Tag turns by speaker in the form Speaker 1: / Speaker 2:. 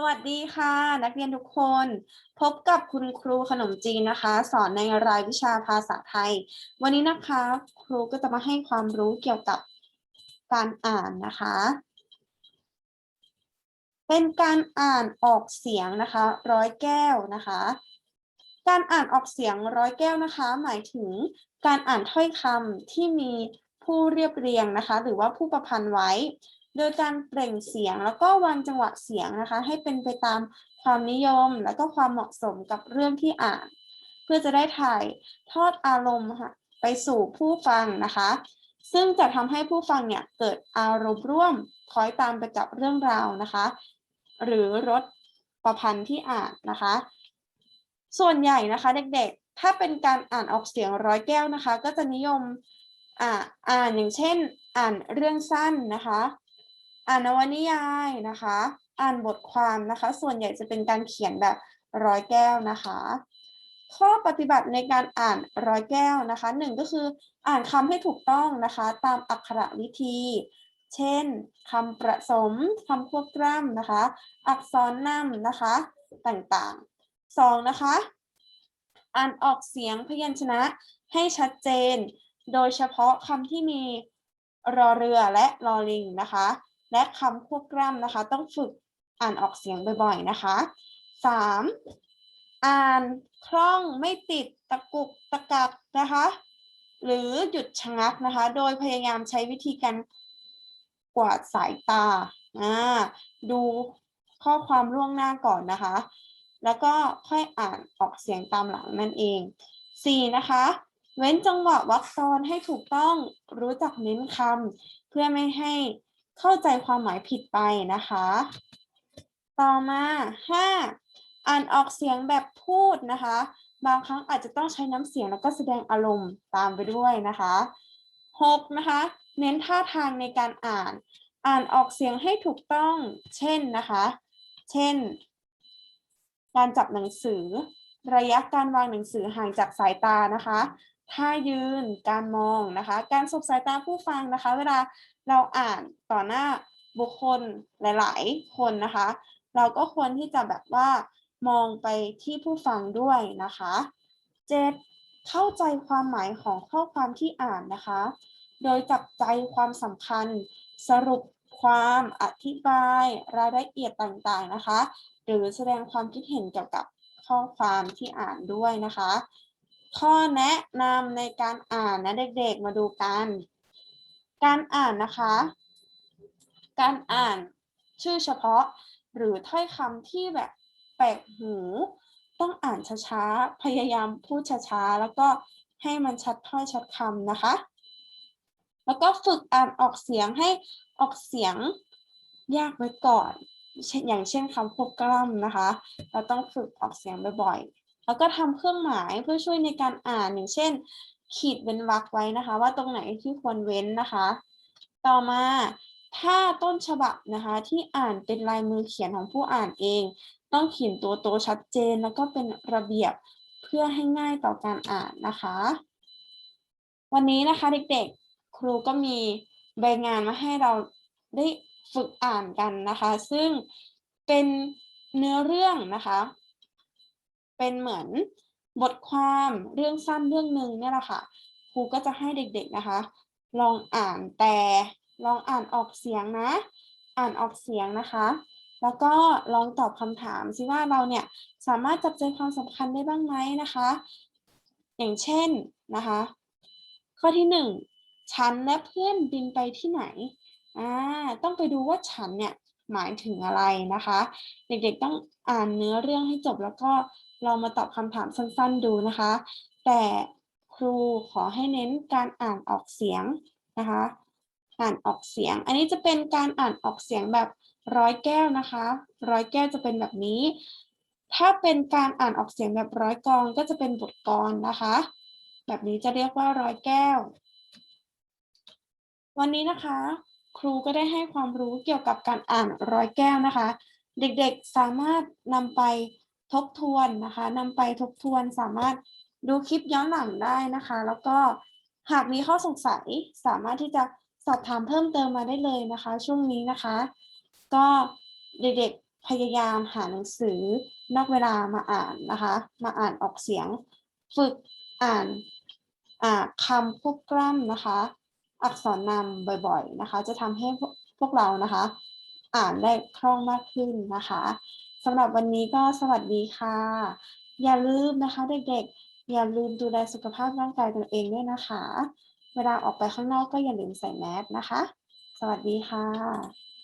Speaker 1: สวัสดีค่ะ นักเรียนทุกคน พบกับคุณครูขนมจีนนะคะ สอนในรายวิชาภาษาไทย วันนี้นะคะ ครูก็จะมาให้ความรู้เกี่ยวกับการอ่านนะคะ เป็นการอ่านออกเสียงนะคะ ร้อยแก้วนะคะ การอ่านออกเสียงร้อยแก้วนะคะ หมายถึงการอ่านถ้อยคำที่มีผู้เรียบเรียงนะคะ หรือว่าผู้ประพันธ์ไว้ โดยการเปล่งเสียงแล้วก็วางจังหวะเสียงนะคะ ให้เป็นไปตามความนิยมแล้วก็ความเหมาะสมกับเรื่องที่อ่าน เพื่อจะได้ถ่ายทอดอารมณ์ค่ะไปสู่ผู้ฟังนะคะ ซึ่งจะทำให้ผู้ฟังเนี่ยเกิดอารมณ์ร่วมคล้อยตามไปกับเรื่องราวนะคะ หรือรสประพันธ์ที่อ่านนะคะ ส่วนใหญ่นะคะเด็กๆ ถ้าเป็นการอ่านออกเสียงร้อยแก้วนะคะ ก็จะนิยมอ่านอย่างเช่น อ่านเรื่องสั้นนะคะ อ่านนวนิยายนะคะ อ่านบทความนะคะ ส่วนใหญ่จะเป็นการเขียนแบบร้อยแก้วนะคะ ข้อปฏิบัติในการอ่านร้อยแก้วนะคะหนึ่งก็คืออ่านคำให้ถูกต้องนะคะ ตามอักขระวิธี เช่นคำประสมคำควบกล้ำนะคะ อักษรนำนะคะ ต่างๆสองนะคะ อ่านออกเสียงพยัญชนะให้ชัดเจน โดยเฉพาะคำที่มีรอเรือและรอลิงนะคะ และคำควบกล้ำนะคะ ต้องฝึกอ่านออกเสียงบ่อยๆนะคะสามอ่านคล่องไม่ติดตะกุกตะกักนะคะ หรือหยุดชะงักนะคะ โดยพยายามใช้วิธีการกวาดสายตาอ่าดูข้อความล่วงหน้าก่อนนะคะ แล้วก็ค่อยอ่านออกเสียงตามหลังนั่นเอง 4. นะคะ เว้นจังหวะวรรคตอนให้ถูกต้องรู้จักเน้นคำเพื่อไม่ให้ เข้าใจความหมายผิดไปนะคะ ต่อมา 5. อ่านออกเสียงแบบพูดนะคะ บางครั้งอาจจะต้องใช้น้ำเสียงแล้วก็แสดงอารมณ์ตามไปด้วยนะคะ 6. นะคะ เน้นท่าทางในการอ่าน อ่านออกเสียงให้ถูกต้อง เช่นนะคะ เช่น การจับหนังสือ ระยะการวางหนังสือห่างจากสายตานะคะ ท่ายืน การมองนะคะ การสบสายตาผู้ฟังนะคะ เวลาเราอ่านต่อหน้าบุคคลหลาย ๆ คนนะคะ เราก็ควรที่จะแบบว่ามองไปที่ผู้ฟังด้วยนะคะเจ็ดเข้าใจความหมายของข้อความที่อ่านนะคะ โดยจับใจความสำคัญ สรุปความอธิบายรายละเอียดต่าง ๆ นะคะ หรือแสดงความคิดเห็นเกี่ยวกับข้อความที่อ่านด้วยนะคะ ข้อแนะนำในการอ่านนะเด็กๆมาดูกัน การอ่านนะคะ การอ่านชื่อเฉพาะหรือถ้อยคำที่แบบแปลกหู ต้องอ่านช้าๆ พยายามพูดช้าๆ แล้วก็ให้มันชัดถ้อยชัดคำนะคะ แล้วก็ฝึกอ่านออกเสียงให้ออกเสียงยากไว้ก่อน อย่างเช่นคำควบกล้ำนะคะ เราต้องฝึกออกเสียงบ่อยๆ แล้วก็ทำเครื่องหมายเพื่อช่วยในการอ่านอย่างเช่น ขีดเว้นวรรคไว้นะคะ ว่าตรงไหนที่ควรเว้นนะคะ ต่อมาถ้าต้นฉบับนะคะที่อ่านเป็นลายมือเขียนของผู้อ่านเอง ต้องเขียนตัวโตชัดเจนแล้วก็เป็นระเบียบเพื่อให้ง่ายต่อการอ่านนะคะ วันนี้นะคะเด็กๆ ครูก็มีใบงานมาให้เราได้ฝึกอ่านกันนะคะ ซึ่งเป็นเนื้อเรื่องนะคะ เป็นเหมือนบทความเรื่องสั้นเรื่องหนึ่งเนี่ยแหละค่ะครูก็จะให้เด็กๆนะคะ ลองอ่านแต่ลองอ่านออกเสียงนะ อ่านออกเสียงนะคะ แล้วก็ลองตอบคำถามสิว่าเราเนี่ยสามารถจับใจความสำคัญได้บ้างไหมนะคะ อย่างเช่นนะคะ ข้อที่หนึ่งฉันและเพื่อนบินไปที่ไหนอ่าต้องไปดูว่าฉันเนี่ยหมายถึงอะไรนะคะ เด็กๆต้องอ่านเนื้อเรื่องให้จบแล้วก็ ลองมาตอบคำถามสั้นๆดูนะคะ แต่ครูขอให้เน้นการอ่านออกเสียงนะคะ อ่านออกเสียง อันนี้จะเป็นการอ่านออกเสียงแบบร้อยแก้วนะคะ ร้อยแก้วจะเป็นแบบนี้ ถ้าเป็นการอ่านออกเสียงแบบร้อยกองก็จะเป็นบทกรนะคะ แบบนี้จะเรียกว่าร้อยแก้ว วันนี้นะคะ ครูก็ได้ให้ความรู้เกี่ยวกับการอ่านร้อยแก้วนะคะ เด็กๆสามารถนำไป ทบทวนนะคะนำไปทบทวนสามารถดูคลิปย้อนหลังได้นะคะ แล้วก็หากมีข้อสงสัยสามารถที่จะสอบถามเพิ่มเติมมาได้เลยนะคะ ช่วงนี้นะคะ ก็เด็กๆพยายามหาหนังสือนอกเวลามาอ่านนะคะ มาอ่านออกเสียง ฝึกอ่านอ่าคำควบกล้ำนะคะ อักษรนำบ่อยๆนะคะ จะทำให้พวกเรานะคะ อ่านได้คล่องมากขึ้นนะคะำหรับวันนี้ก็สวัสดีค่ะ อย่าลืมนะคะเด็กๆ อย่าลืมดูแลสุขภาพร่างกายตัวเองด้วยนะคะ เวลาออกไปข้างนอกก็อย่าลืมใส่แมสนะคะ สวัสดีค่ะ